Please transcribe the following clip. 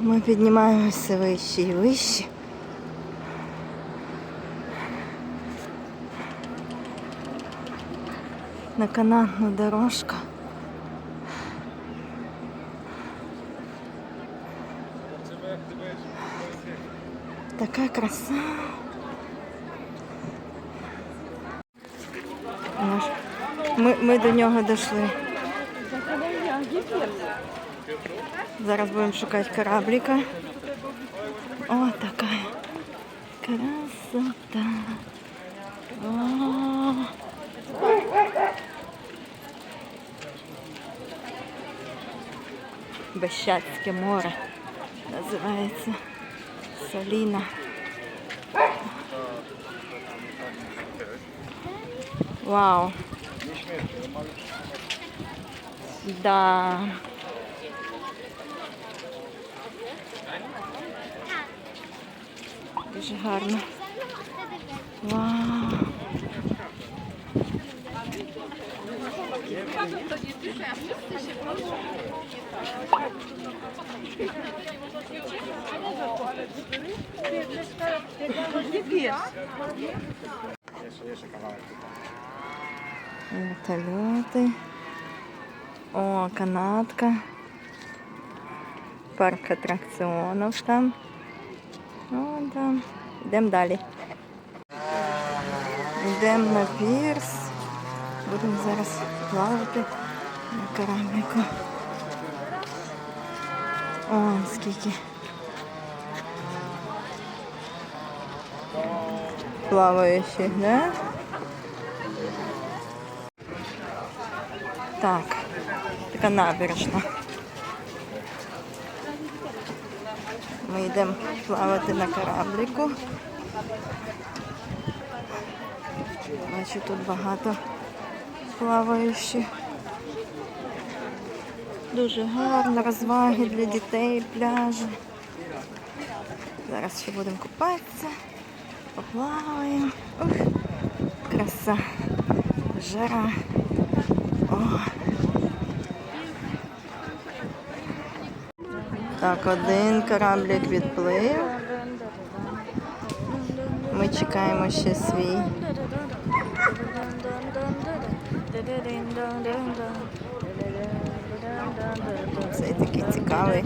Ми піднімаємося вище і вище. На канатну дорожку. Така краса. Ми, ми до нього дійшли. Зараз будемо шукати кораблика. О, така красота. О. Бещацьке море називається Соліна. Вау. Да. Дуже гарно. Вау. О, канатка. Парк атракціонів там. О, там. Йдемо далі. Йдемо на пірс. Будемо зараз плавати на кораблику. О, скільки. Плаваючих, да? Так, така набережна. Ми йдемо плавати на кораблику. Бачу, тут багато плаваючих. Дуже гарно, розваги для дітей, пляжі. Зараз ще будемо купатися, поплаваємо. Ух, краса, жара. О. Так, один кораблик відплив. Ми чекаємо ще свій. Цей такий цікавий.